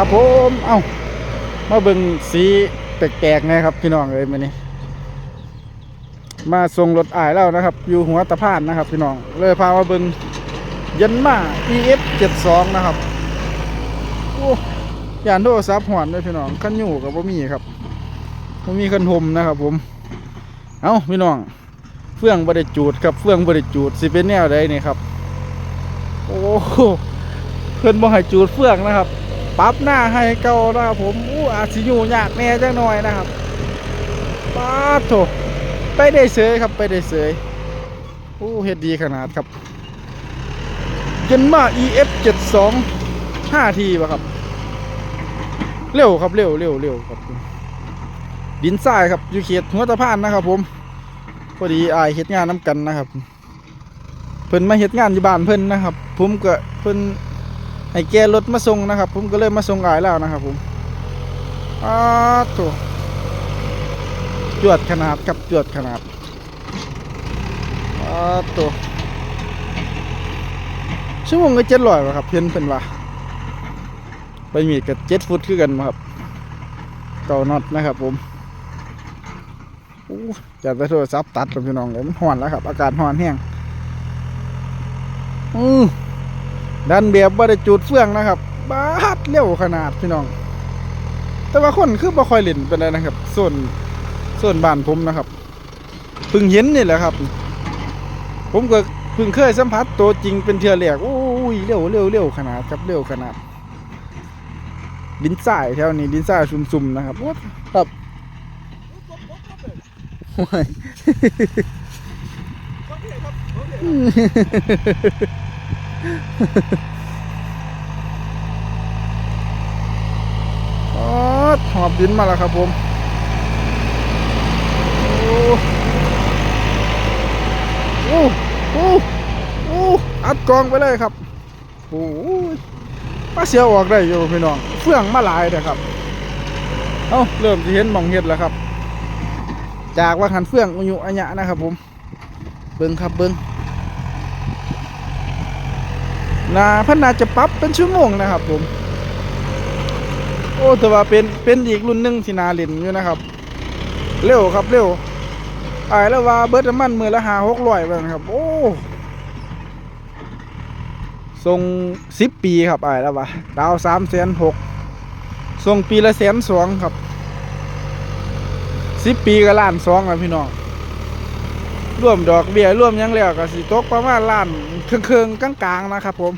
ครับผมเอ้ามาเบิ่งสีแปลกๆไงครับ พี่น้องเอ้ยมื้อนี้มาส่งรถอายแล้วนะครับ อยู่หัวตะพานนะครับ พี่น้องเลยพามาเบิ่งยันมา EF 72นะครับโอ้ยานโทรศัพท์หวนด้วยพี่น้องคันอยู่กับบ่มีครับบ่มีคันหมนะครับ ผม เอ้าพี่น้อง เฟื่องบริจูดครับเฟื่องบริจูดสิเป็นแนวใดนี่ครับ โอ้โหเพิ่นบ่ให้จูดเฟื่องนะครับ ปรับหน้าให้เก่านะครับผมอู้อาจสิอยู่ยากแน่จังหน่อยนะครับปาโถไปได้เสยครับไปได้เสยอู้เฮ็ดดีขนาดครับเจนมา EF 72 5ทีป่ะครับ เร็วครับเร็วเร็วเร็วครับ ดินทรายครับอยู่เขตหัวตะพานนะครับ ผมพอดีอายเฮ็ดงานน้กันนะครับ เพิ่นมาเฮ็ดงานอยู่บ้านเพิ่นนะครับ ผมก็เพิ่น ให้แกรถมาส่งนะครับ ผมก็เลยมาส่งอายแล้วนะครับ ผมอ้าตัวจวดขนาดครับจวดขนาดอ้าตัวชั่วโมงก็เจ็ดร้อยครับเพิ่นเพิ่นว่าไปมีกับเจ็ดฟุตคือกันครับเก่าน็อตนะครับ ผมอู้จัดไปโทรศัพท์ตัดกับพี่น้องเลยมันห่อนแล้วครับ อากาศห่อนแห้งอือ ดันเบียบว่าได้จุดเฟื่องนะครับบาดเร็วขนาดพี่น้อง แต่ว่าคนคือบ่ค่อยเล่นเป็นไรนะครับ ส่วนส่วนบ้านผมนะครับเพิ่งเห็นนี่แหละครับ ผมก็เพิ่งเคยสัมผัสตัวจริงเป็นเทือแรกโอ้ยเร็วเร็วเร็วขนาดครับเร็วขนาดดินทรายแถวนี้ดินทรายซุ่มๆนะครับโอ้ครับโอ้ย หอบดินมาแล้วครับผมโอ้โอ้โอ้โอ,อัดกองไปเลยครับโอ้ยมาเสียออกได้อยู่พี่น้อง เฟื่องมาลายเลยครับ เอ้าเริ่มจะเห็นหมองเห็ดแล้วครับ จากว่าหันเฟื่องอุยุอัญญะนะครับผม เบิ้งครับเบิ้ง นาเพันนาจะปรับเป็นชั่วโมงนะครับผม โอ้แต่ว่าเป็นเป็นอีกรุ่นหนึ่งที่นาเล่นอยู่นะครับ เร็วครับเร็วอายแล้วว่าเบิร์ดมันมือละหาหกร้อยไปนะครับ โอ้ทรงสิบปีครับอายแล้วว่าดาวสามแสนหกทรงปีละแสนสองครับสิบปีก็ล้านสองแล้วพี่น้องร่วมดอกเบี้ยร่วมยังแล้วก็สิตกประมาณล้านเครื่องๆกลางๆนะครับผม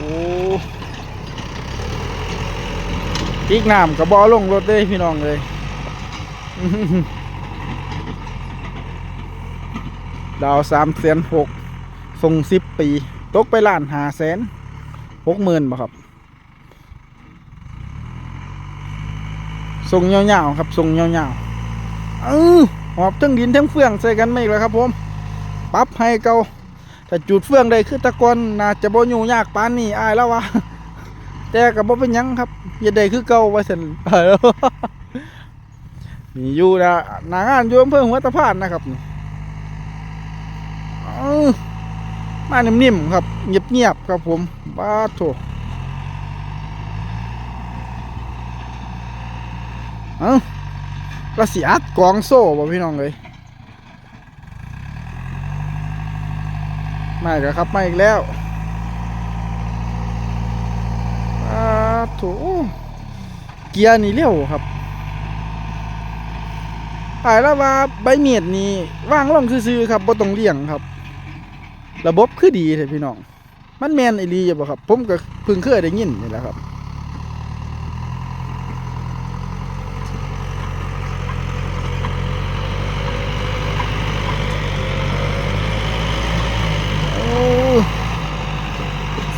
โอ้อีกน้ำกับบอลงรถเลยพี่น้องเลยดาวสามแสนหกทรงสิบปี ตกไปล้านหาแสนหกหมื่นบ่ครับทรงยาวๆครับทรงยาวๆเออหอบทั้งดินทั้งเฟืองใส่กันไม่อีกแล้วครับผมปรับให้เกา ถ้าจุดเฟืองได้คือตะกอนน่าจะบ่อยู่ยากปานนี้อายแล้ววะแต่กับบ่เป็นหยังครับอยันได้คือเก่าไว้สันเออนี่อยู่นะหนางานอยู่อำเภอหัวตะพานนะครับนี่เออมานิ่มๆครับ เงียบๆครับผมบ้าโถเอ้าก็สิอัดกองโซ่บ่พี่น้องเลย ไม่ก็ครับมาอีกแล้วอาโถเกียร์นี่เร็วครับอายแล้วว่าใบเมียดนี่ว่างลงซื่อๆครับบ่ต้องเลี้ยงครับ ระบบคือดีเลยพี่น้อง มันแมนอีลีอยู่บ่ครับ ผมก็เพิ่งเคยได้ยินนี่แหละครับ โอ้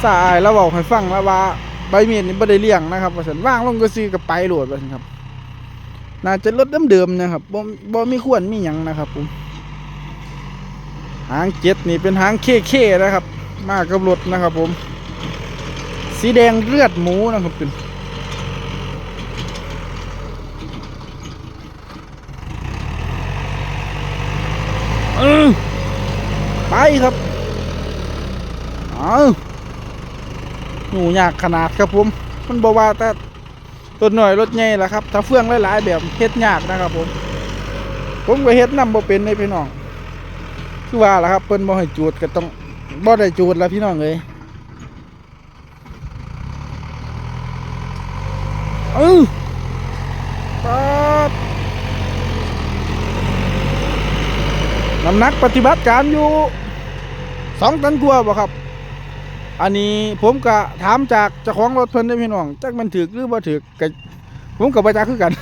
สายแล้วบอกให้ฟังแล้วว่าใบเมียนนี่ไม่ได้เลี้ยงนะครับว่าฉันว่างลงก็ซื้อกับไปโหลดว่าฉันครับ น่าจะรถเดิมๆนะครับบ่บ่มีควรมีหยังนะครับผมหางเจ็ดนี่เป็นหางเคเคนะครับ มากกับรถนะครับ ผม สีแดงเลือดหมูนะครับเป็นไปครับ เอา หนูยากขนาดครับผมมันบ่ว่าแต่ต้นหน่อยรถใหญ่ละครับ ถ้าเฟื่องหลายๆแบบเฮ็ดยากนะครับผม ผมก็เฮ็ดนํบ่เป็นเลยพี่น้องคือว่าล่ะครับเพิ่นบ่ให้จูดก็ต้องบ่ได้จูดแล้วพี่น้องเอ้ยเออป๊าดน้ำหนักปฏิบัติการอยู่สองตันกว่าบ่ครับ อันนี้ผมก็ถามจากเจ้าของรถเพิ่นได้พี่น้องจักมันถึกหรือบ่ถึกก็ผมก็บ่จักคือกัน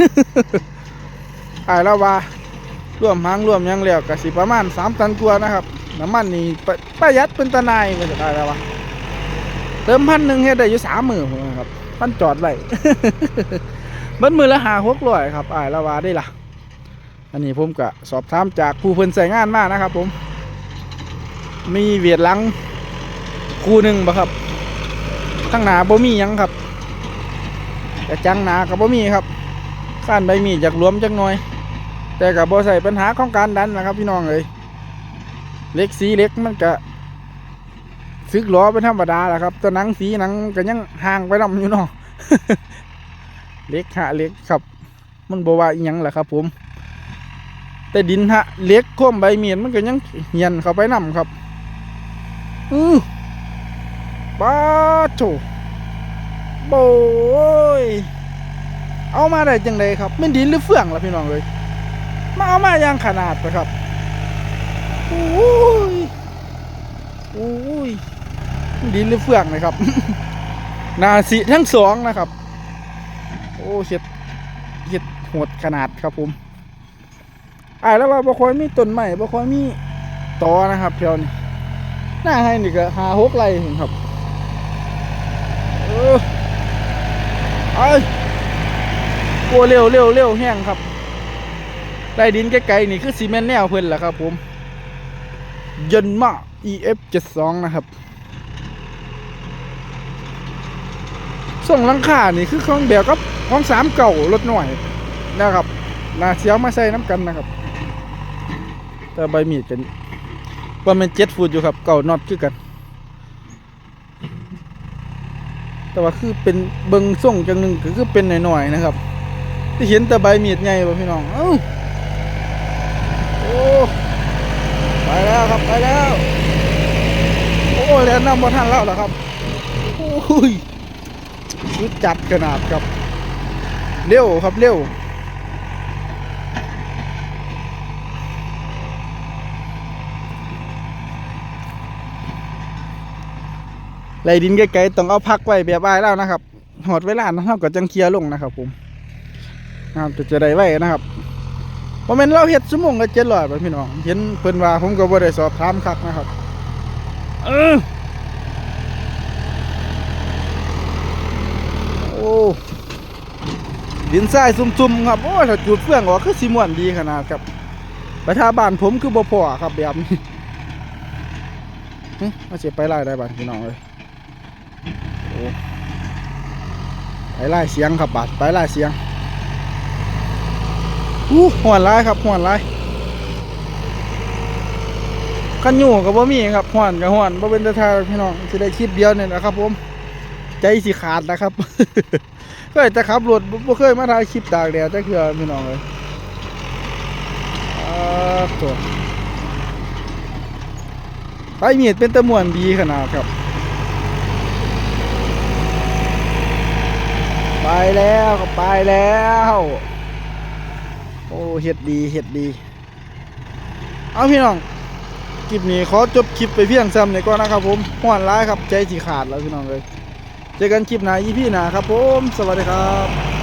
อ้ายแล้วว่ารวมหางรวมยังแล้วก็สิประมาณ3ตันกว่านะครับน้ำมันนี่ประหยัดเป็นตะนายก็จะได้แล้ววะเติมพันหนึ่งเฮ็ดได้อยู่สามหมือผมครับพันจอดไว้เบิดมือละหาหกร้อยครับอ้ายแล้วว่าได้ล่ะ อันนี้ผมก็สอบถามจากผู้เพิ่นใส่งานมากนะครับผม มีเวียดลัง คู่หนึ่งบ่ครับทั้งหนาบ่มียังครับแต่จังหนากับบ่มีครับข้านใบมีจากหลวมจักหน่อย แต่กับบ่ใส่ปัญหาของการดันนะครับ พี่น้องเอ้ยเล็กสีเล็กมันก็ซึกล้อเป็นธรรมดาแหละครับแตัวหนังสีหนังก็ยังห่างไปนำอยู่เนาะเล็กหะเล็กครับ มันบ่ว่าอีหยังแหละครับ ผม แต่ดินฮะเล็กท่วมใบเมียนมันก็ยังเหียนเข้าไปนำครับ อือ ป้าโจโบยเอามาได้จังไดครับเป็นดินหรือเฟื่องล่ะพี่น้องเลยมาเอามาอย่างขนาดนะครับโอ้ยโอ้ยดินหรือเฟื่องนะครับ นาสีทั้งสองนะครับ โอ้เห็ดเห็ดโหดขนาดครับผมอ่าแล้วว่าบ่ค่อยมีต้นไม้บ่ค่อยมีตอนะครับเพียวนี่หน้าให้นี่ก็หาหกไรเห็นครับเออ ไอ้ยโอ้เร็วเร็วเร็วแห้งครับได้ดินไกลๆนี่คือซีเมนต์แนวเพิ่นแหละครับผมเยันมา EF 72 นะครับส่งลังคานี่คือของแบบกับของสามเก่ารถหน่อยนะครับนาเสียวมาใส่น้ำกันนะครับ แต่ใบมีดเป็นว่ามันเจ็ดฟุตอยู่ครับ เก่านอตคือกัน แต่ว่าคือเป็นเบิงส่งจังหนึ่งก็คือเป็นหน่อยๆนะครับที่เห็นแต่ใบเมียดใหญ่ป่ะพี่น้องเอ้าโอ้ไปแล้วครับไปแล้วโอ้แล้วน้ำบอทันแล้วเหรอครับโอ้ยชุดจัดขนาดครับเร็วครับเร็ว ไหลดินไกลๆต้องเอาพักไว้แบบอ้ายแล้วนะครับหอดเวลาเท่ากับจังเคลียร์ลงนะครับ ผมนะครับจะจะได้ไว้นะครับเพราะมันเราเฮ็ดชั่วโมงละเจ็ดร้อยไปพี่น้องเห็นเพิ่นว่าผมก็บ่ได้สอบถามคักนะครับเออโอ้ดินทรายซุ่มๆครับโอ้ถ้าจุดเฟื่องออกคือสิม่วนดีขนาดครับไปทาบ้านผมคือบ่พอครับแบบนี้เฮ้ยมาเสียไปไล่ได้บ้านพี่น้องเลย ไปไล่เสียงครับบาดไปไล่เสียงอู้ห่วนร้ายครับห่วนร้ายกันอยู่กับบ่มีครับห่วนกับห่วนบ่เป็นตาทาพี่น้องสิได้คลิปเดียวเนี่ยนะครับ ผม ใจสิขาดนะครับเคยจะขับรถบ่บ่เคยมาถ่ายคลิปตากแดดจักเทื่อพี่น้องเลยอ่าตัวไปเมีดเป็นตะมวนดีขนาดครับ ไป แล้วไปแล้ว โอ้เห็ดดีเห็ดดี เอาพี่น้องคลิปนี้ขอจบคลิปไปเพียงซ้ำนี่ก่อนนะครับผมห่วนร้ายครับใจสีขาดแล้วพี่น้องเลยเจอกันคลิปหน้า EP หน้าครับผม สวัสดีครับ